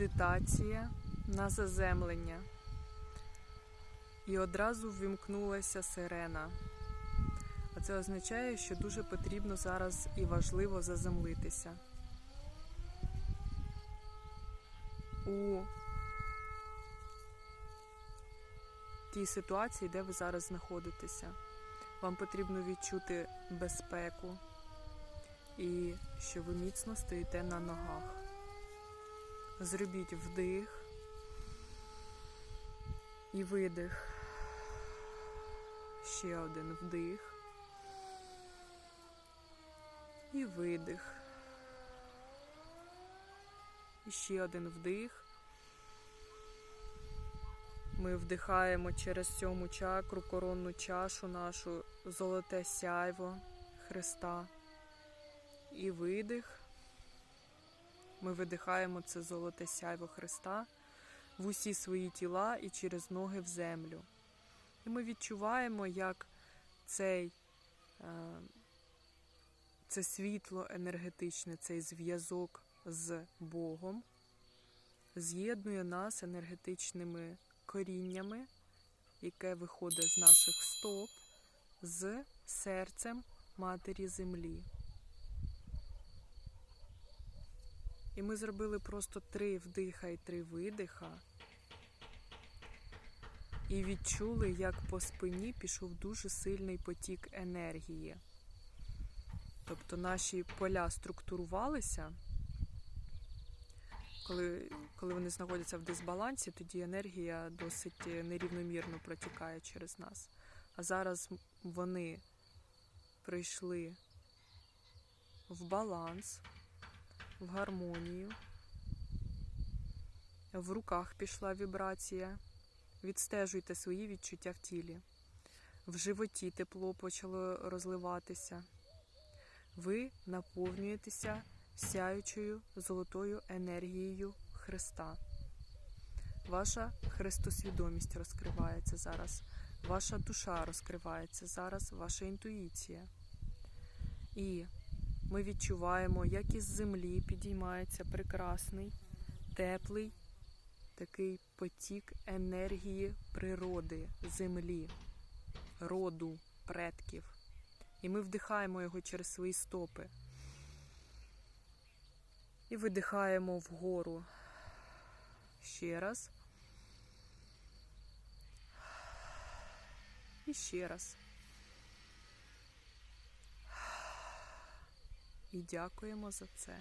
медитація на заземлення. І одразу ввімкнулася сирена. А це означає, що дуже потрібно зараз і важливо заземлитися. У тій ситуації, де ви зараз знаходитеся. Вам потрібно відчути безпеку і що ви міцно стоїте на ногах. Зробіть вдих і видих. Ще один вдих. І видих. І ще один вдих. Ми вдихаємо через сьому чакру, коронну чашу нашу золоте сяйво Христа. І видих. Ми видихаємо це золоте сяйво Христа в усі свої тіла і через ноги в землю. І ми відчуваємо, як цей, е, це світло енергетичне, цей зв'язок з Богом з'єднує нас енергетичними коріннями, яке виходить з наших стоп, з серцем Матері Землі. І ми зробили просто три вдиха і три видиха. І відчули, як по спині пішов дуже сильний потік енергії. Тобто наші поля структурувалися. Коли, коли вони знаходяться в дисбалансі, тоді енергія досить нерівномірно протікає через нас. А зараз вони прийшли в баланс, в гармонію. В руках пішла вібрація. Відстежуйте свої відчуття в тілі. В животі тепло почало розливатися. Ви наповнюєтеся сяючою золотою енергією Христа. Ваша христосвідомість розкривається зараз, ваша душа розкривається зараз, ваша інтуїція. І ми відчуваємо, як із землі підіймається прекрасний, теплий такий потік енергії природи, землі, роду, предків. І ми вдихаємо його через свої стопи. І видихаємо вгору. Ще раз. І ще раз. І дякуємо за це.